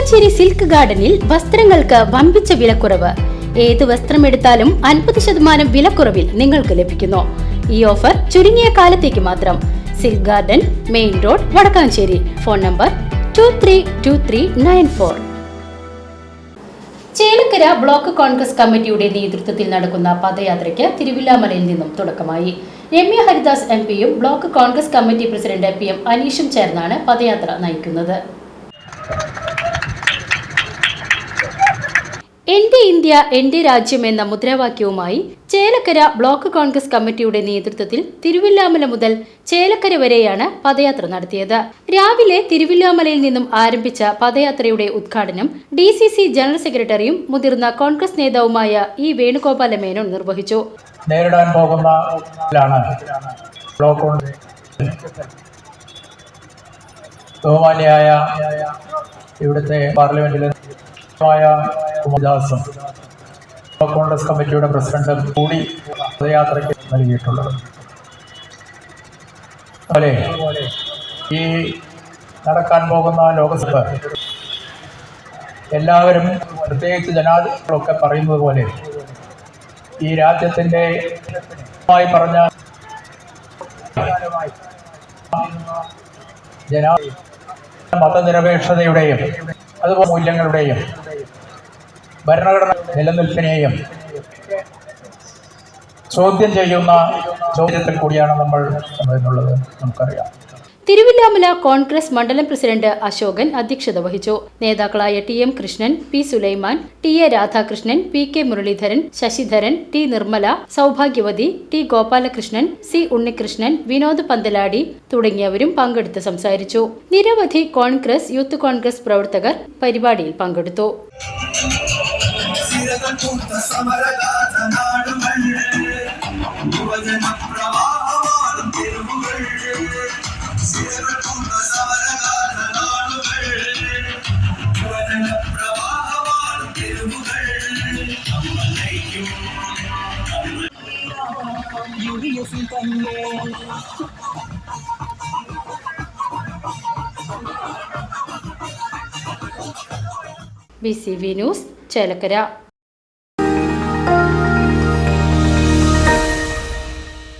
Vadakkanchery silk ഗാർഡനിൽ വസ്ത്രങ്ങൾക്ക് വമ്പിച്ച വിലക്കുറവ്. ഏത് വസ്ത്രം എടുത്താലും അൻപത് ശതമാനം വിലക്കുറവിൽ നിങ്ങൾക്ക് ലഭിക്കുന്നു. ഈ ഓഫർ ചുരുങ്ങിയ കാലത്തേക്ക് മാത്രം. Silk garden main road Vadakkanchery. Phone number two three two three nine four Chelakkara block Congress കമ്മിറ്റിയുടെ നേതൃത്വത്തിൽ നടക്കുന്ന പദയാത്രയ്ക്ക് തിരുവില്ലാമലയിൽ നിന്നും തുടക്കമായി. രമ്യ ഹരിദാസ് എം പിയും block Congress committee president P M അനീഷും ചേർന്നാണ് പദയാത്ര നയിക്കുന്നത്. എന്റെ ഇന്ത്യ എന്റെ രാജ്യം എന്ന മുദ്രാവാക്യവുമായി ചേലക്കര ബ്ലോക്ക് കോൺഗ്രസ് കമ്മിറ്റിയുടെ നേതൃത്വത്തിൽ തിരുവില്ലാമല മുതൽ ചേലക്കര വരെയാണ് പദയാത്ര നടത്തിയത്. രാവിലെ തിരുവില്ലാമലയിൽ നിന്നും ആരംഭിച്ച പദയാത്രയുടെ ഉദ്ഘാടനം ഡി ജനറൽ സെക്രട്ടറിയും മുതിർന്ന കോൺഗ്രസ് നേതാവുമായ ഇ വേണുഗോപാല മേനോൻ നിർവഹിച്ചു. നേരിടാൻ പോകുന്ന ബഹുമാന്യായ ഇവിടുത്തെ പാർലമെന്റിലെ കുമാരദാസും ബ്ലോക്ക് കോൺഗ്രസ് കമ്മിറ്റിയുടെ പ്രസിഡന്റും കൂടി പദയാത്രയ്ക്ക് നൽകിയിട്ടുള്ളത്. അതുപോലെ ഈ നടക്കാൻ പോകുന്ന ലോകസഭ എല്ലാവരും പ്രത്യേകിച്ച് ജനാധിപത്യമൊക്കെ പറയുന്നത് പോലെ ഈ രാജ്യത്തിന്റെ പറഞ്ഞ ജനാ മതനിരപേക്ഷതയുടെയും അതുപോലെ മൂല്യങ്ങളുടെയും ഭരണഘടന നിലനിൽപ്പിനെയും ചോദ്യം ചെയ്യുന്ന ചോദ്യത്തിൽ കൂടിയാണ് നമ്മൾ എന്നുള്ളത് നമുക്കറിയാം. തിരുവില്ലാമല കോൺഗ്രസ് മണ്ഡലം പ്രസിഡന്റ് അശോകൻ അധ്യക്ഷത വഹിച്ചു. നേതാക്കളായ T M Krishnan P Sulaiman T A Radhakrishnan P K Muraleedharan Sasidharan T Nirmala Soubhagyavathi T Gopalakrishnan C Unnikrishnan Vinod Panthaladi തുടങ്ങിയവരും പങ്കെടുത്ത് സംസാരിച്ചു. നിരവധി കോൺഗ്രസ് യൂത്ത് കോൺഗ്രസ് പ്രവർത്തകർ പരിപാടിയിൽ പങ്കെടുത്തു. പൂത്ത സമരഗാഥ യുവജന പ്രവാഹമാകും തെരുവുകൾ. സിരകൾ പൂത്ത സമരഗാഥ നാടുകൾ യുവജന പ്രവാഹമാകും തെരുവുകൾ. നമ്മൾ നയിക്കും യുഡിഎഫിൽ തന്നെ. B C V news Chelakkara.